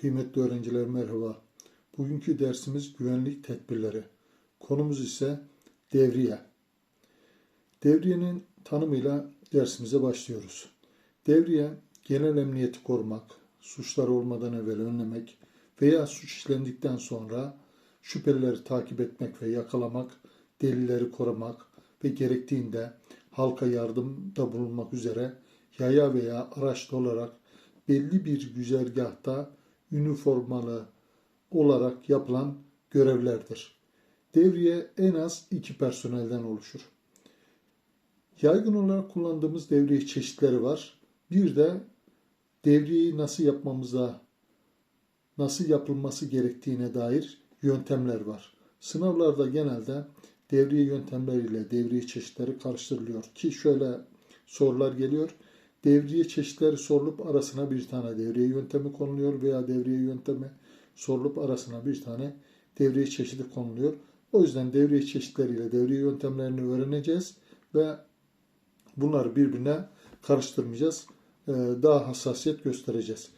Kıymetli öğrenciler merhaba. Bugünkü dersimiz güvenlik tedbirleri. Konumuz ise devriye. Devriyenin tanımıyla dersimize başlıyoruz. Devriye, genel emniyeti korumak, suçlar olmadan evvel önlemek veya suç işlendikten sonra şüphelileri takip etmek ve yakalamak, delilleri korumak ve gerektiğinde halka yardımda bulunmak üzere yaya veya araçlı olarak belli bir güzergahta üniformalı olarak yapılan görevlerdir. Devriye en az iki personelden oluşur. Yaygın olarak kullandığımız devriye çeşitleri var. Bir de devriyeyi nasıl yapmamıza, nasıl yapılması gerektiğine dair yöntemler var. Sınavlarda genelde devriye yöntemleriyle devriye çeşitleri karıştırılıyor ki şöyle sorular geliyor. Devriye çeşitleri sorulup arasına bir tane devriye yöntemi konuluyor veya devriye yöntemi sorulup arasına bir tane devriye çeşidi konuluyor. O yüzden devriye çeşitleriyle devriye yöntemlerini öğreneceğiz ve bunları birbirine karıştırmayacağız. Ee, Daha hassasiyet göstereceğiz.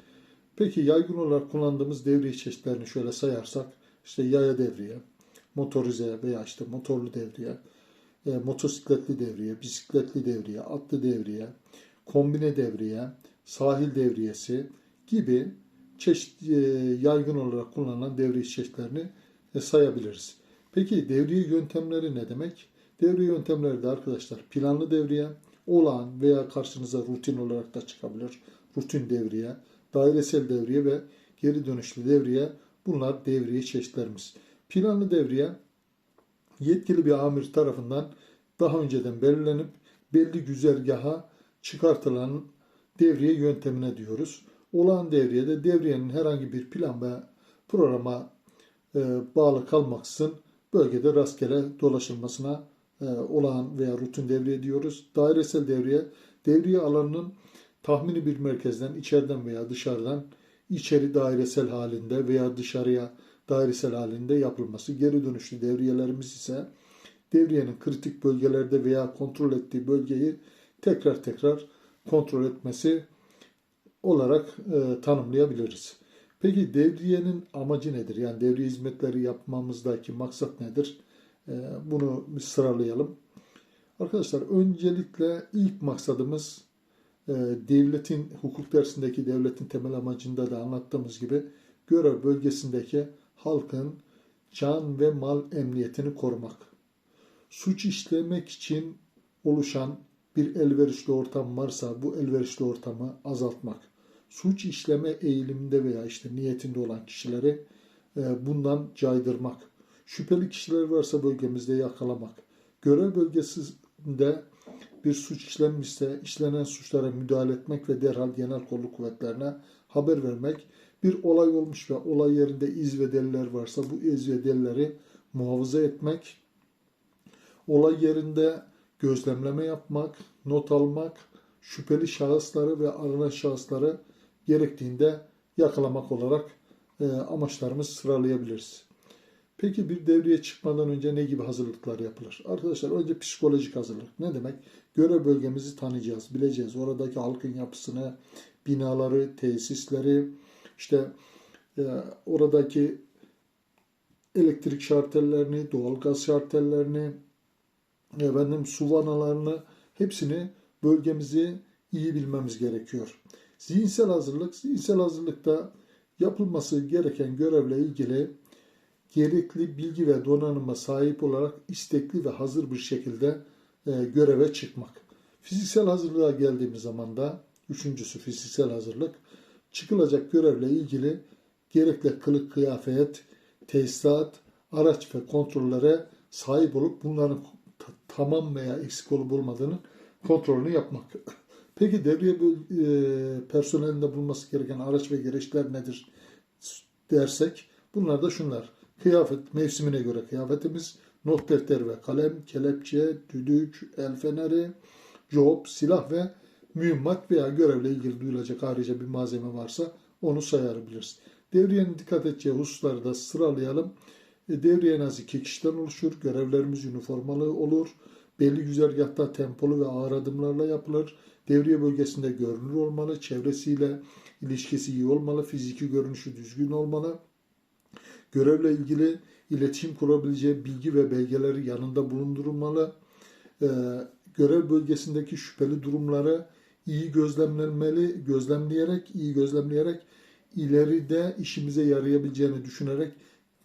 Peki yaygın olarak kullandığımız devriye çeşitlerini şöyle sayarsak işte yaya devriye, motorize veya işte motorlu devriye, e, motosikletli devriye, bisikletli devriye, atlı devriye, kombine devriye, sahil devriyesi gibi çeşit e, yaygın olarak kullanılan devriye çeşitlerini e, sayabiliriz. Peki devriye yöntemleri ne demek? Devriye yöntemleri de arkadaşlar planlı devriye, olağan veya karşınıza rutin olarak da çıkabilir. Rutin devriye, dairesel devriye ve geri dönüşlü devriye bunlar devriye çeşitlerimiz. Planlı devriye yetkili bir amir tarafından daha önceden belirlenip belli güzergaha çıkartılan devriye yöntemine diyoruz. Olağan devriyede devriyenin herhangi bir plan ve programa e, bağlı kalmaksızın bölgede rastgele dolaşılmasına e, olağan veya rutin devriye diyoruz. Dairesel devriye, devriye alanının tahmini bir merkezden içeriden veya dışarıdan içeri dairesel halinde veya dışarıya dairesel halinde yapılması. Geri dönüşlü devriyelerimiz ise devriyenin kritik bölgelerde veya kontrol ettiği bölgeyi tekrar tekrar kontrol etmesi olarak e, tanımlayabiliriz. Peki devriyenin amacı nedir? Yani devriye hizmetleri yapmamızdaki maksat nedir? E, bunu bir sıralayalım. Arkadaşlar öncelikle ilk maksadımız e, devletin hukuk dersindeki devletin temel amacında da anlattığımız gibi görev bölgesindeki halkın can ve mal emniyetini korumak. Suç işlemek için oluşan bir elverişli ortam varsa bu elverişli ortamı azaltmak. Suç işleme eğiliminde veya işte niyetinde olan kişileri e, bundan caydırmak. Şüpheli kişiler varsa bölgemizde yakalamak. Görev bölgesinde bir suç işlenmişse işlenen suçlara müdahale etmek ve derhal genel kolluk kuvvetlerine haber vermek. Bir olay olmuş ve olay yerinde iz ve deliller varsa bu iz ve delilleri muhafaza etmek. Olay yerinde gözlemleme yapmak, not almak, şüpheli şahısları ve aranan şahısları gerektiğinde yakalamak olarak e, amaçlarımızı sıralayabiliriz. Peki bir devreye çıkmadan önce ne gibi hazırlıklar yapılır? Arkadaşlar önce psikolojik hazırlık. Ne demek? Görev bölgemizi tanıyacağız, bileceğiz. Oradaki halkın yapısını, binaları, tesisleri, işte e, oradaki elektrik şartellerini, doğalgaz şartellerini, efendim su vanalarını hepsini bölgemizi iyi bilmemiz gerekiyor. Zihinsel hazırlık, zihinsel hazırlıkta yapılması gereken görevle ilgili gerekli bilgi ve donanıma sahip olarak istekli ve hazır bir şekilde e, göreve çıkmak. Fiziksel hazırlığa geldiğimiz zaman da üçüncüsü fiziksel hazırlık çıkılacak görevle ilgili gerekli kılık kıyafet, tesisat, araç ve kontrollere sahip olup bunların tamam veya eksik olup olmadığını kontrolünü yapmak. Peki devriye e, personelinde bulunması gereken araç ve gereçler nedir dersek bunlar da şunlar. Kıyafet mevsimine göre kıyafetimiz, not defteri ve kalem, kelepçe, düdük, el feneri, job, silah ve mühimmat veya görevle ilgili duyulacak ayrıca bir malzeme varsa onu sayabiliriz. Devriyenin dikkat edeceği hususları da sıralayalım. E, devriye en az iki kişiden oluşur. Görevlerimiz üniformalı olur. Belli güzergahta tempolu ve ağır adımlarla yapılır. Devriye bölgesinde görünür olmalı. Çevresiyle ilişkisi iyi olmalı, fiziki görünüşü düzgün olmalı. Görevle ilgili iletişim kurabileceği bilgi ve belgeleri yanında bulundurulmalı. Ee, görev bölgesindeki şüpheli durumları iyi gözlemlenmeli, gözlemleyerek, iyi gözlemleyerek ileride işimize yarayabileceğini düşünerek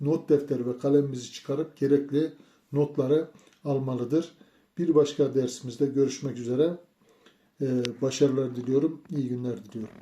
not defteri ve kalemimizi çıkarıp gerekli notları almalıdır. Bir başka dersimizde görüşmek üzere. Ee, başarılar diliyorum, iyi günler diliyorum.